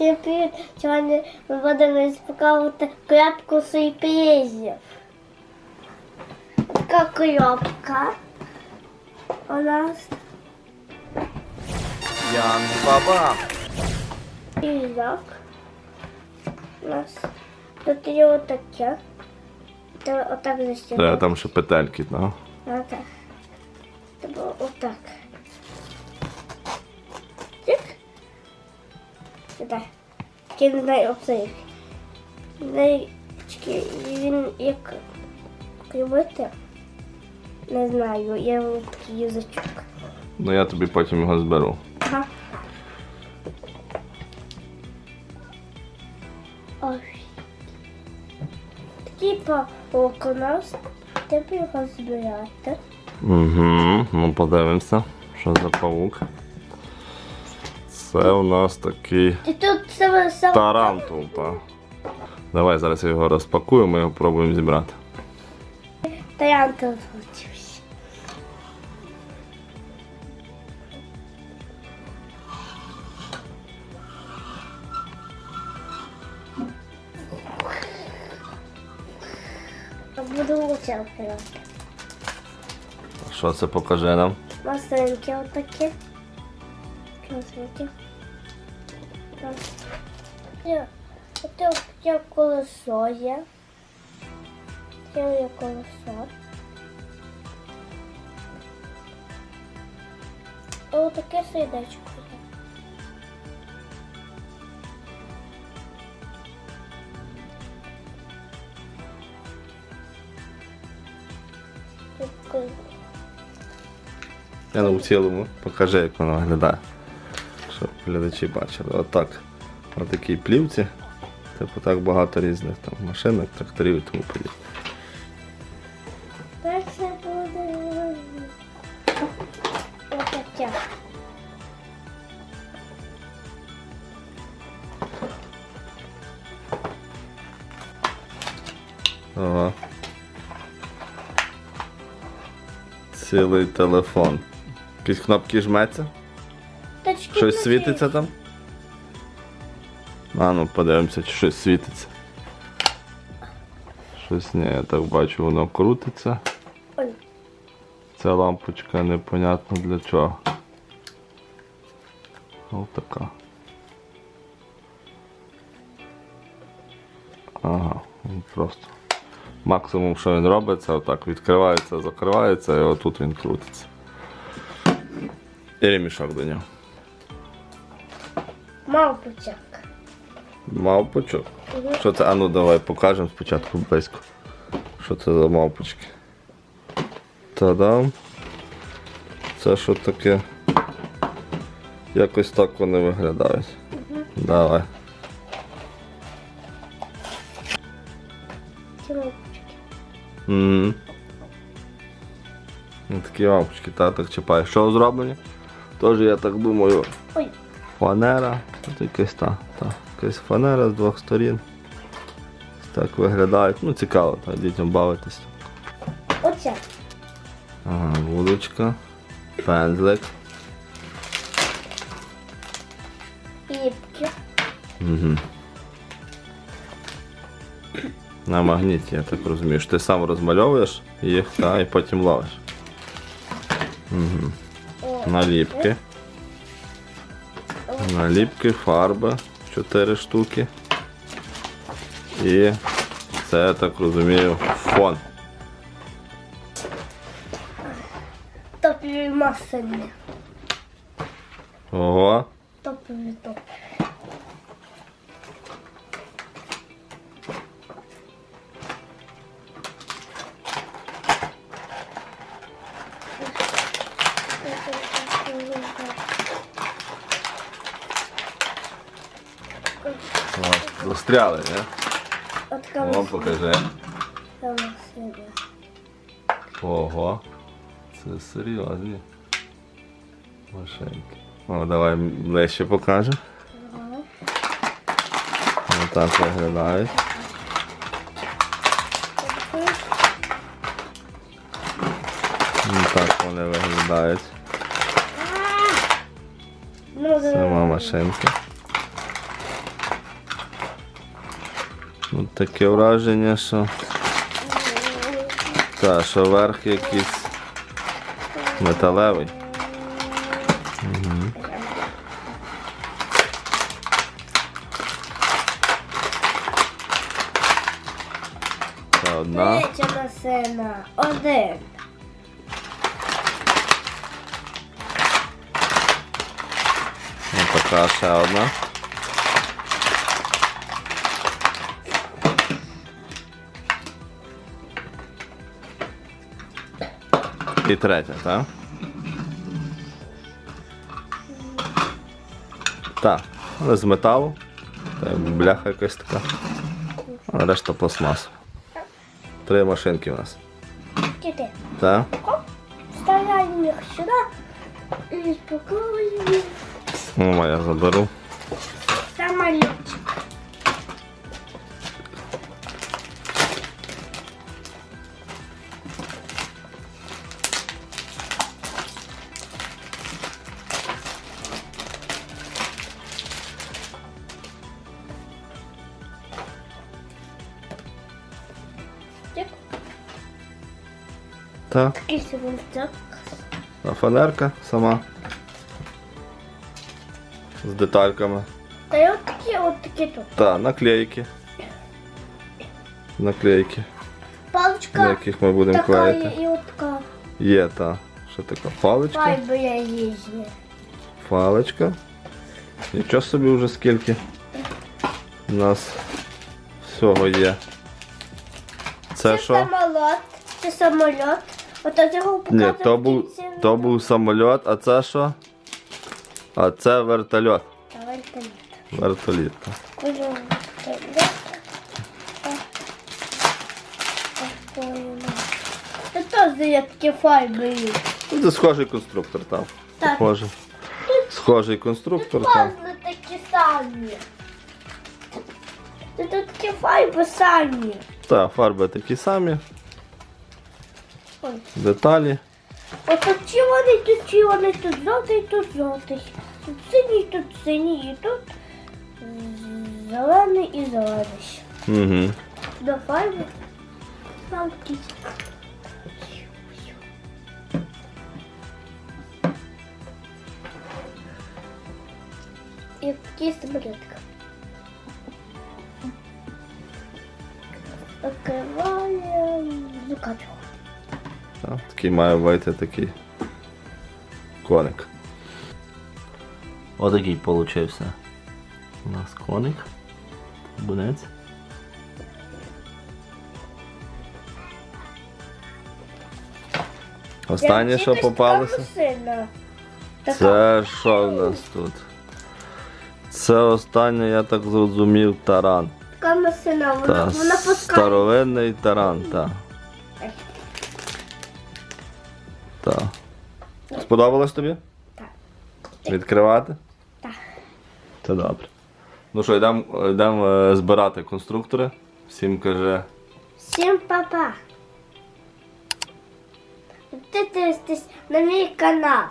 Всім привіт! Сьогодні ми будемо розпаковувати коробку сюрпризів. Така коробка у нас Ян Баба. різок. У нас тут є отаке. Це отак застібнути. там ще петельки, так? Отак. Це було отак. Сюди. Кидай оцей. Кидай, він як кривити. Не знаю, я такий язичок. Ну я тобі потім його зберу. Ага. Ой. Такий паук у нас. Треба його збирати. Угу. Ну подивимося, що за павук. Це у нас такий І тут саме саме. тарантул, так. Давай зараз його розпакуємо і його пробуємо зібрати. Тарантул получився. Буду лучше відкривати. Що це покаже нам? Масленькі отакі. Ось. Є. Оце є колесо є. Це є колесо. О, таке сердечко є. Я в цілому покажи, як воно виглядає. Щоб глядачі бачили. Отак. На такій плівці. Типу так багато різних там машинок, тракторів і тому подібне. Перше буде отаке. Ага. Цілий телефон. Якісь кнопки жметься? Точки Щось на світиться там? А ну подивимося, чи щось світиться. Щось ні, я так бачу, воно крутиться. Ой, Ця лампочка непонятно для чого. Ось така. Ага, він просто. Максимум, що він робить, це отак відкривається, закривається і отут він крутиться. І ремішок до нього. Мавпочок. Мавпочок. Мгм. Що це? А ну давай покажемо спочатку близько. Що це за мавпочки? Та-дам. Це що таке? Якось так вони виглядають. Давай. Ці мавпочки. Угу. Такі мавпочки, та так чіпаєш. Що зроблені? Тож я так думаю, Ой, фанера. Тут якась та, та, якась фанера з двох сторін. Так виглядають. Ну цікаво, так, дітям бавитись. оце. Ага, вудочка, пензлик. Ліпки. Угу. На магніті, я так розумію. що Ти сам розмальовуєш їх та, і потім ловиш. Угу. Наліпки. Наліпки, фарби, 4 штуки. І це, я так розумію, фон. Топові масельні. Ого. Топові топ. О, Застряли, не? О, покажи. Ого. Це серйозні. Машинки. О, давай ближче покажемо. Отак виглядають. Так вони виглядають. Ну, Сама машинка. Ну, таке враження, що. Та, що верх якийсь металевий. Мгм. Та одна. Третя машина. Один. Ну, така ще одна. І третя, так? Так, але з металу. Та бляха якась така. А решта пластмас. Три машинки у нас. Кидай. Так? Оп. Вставляем их сюда. И распаковываем Ну, я заберу. Так. Такий. А фанерка сама. З детальками. Та й от такі, от такі тут. Та, наклейки. Наклейки, на яких ми будемо така клеїти. і, от така. Є та. Що така? Паличка. Файби я їжджу. Паличка. Нічого собі вже скільки. У нас всього є. Це що? самоліт. Це самоліт. Ото його Ні, то був, то був самоліт, а це що? А це вертольот. Вертоліт. так. Це теж є такі файби. Це схожий конструктор там. Так. Схожий. Схожий конструктор там. Пазли такі самі. Це тут такі файби самі. Так, фарби такі самі. деталі. От тут ці вони, тут ці вони, тут жовтий, тут жовтий. Тут синій, тут синій, і тут зелений і зелений. Угу. До файби. Там птиця. І такий самолітка. Закриваємо, закачуємо. Так, такий має вийти такий коник. Отакий получився. У нас коник. Бунець. Останнє, що попалося. Сильно. Це що в нас тут? Це останнє, я так зрозумів, таран. Така машина, вона, Та, вона пускає. старовинний таран, так. Так. Сподобалось тобі? Так. Відкривати? Так. Це добре. Ну що, йдемо йдем, е, збирати конструктори. Всім каже. Всім папа. Підписуйтесь на мій канал.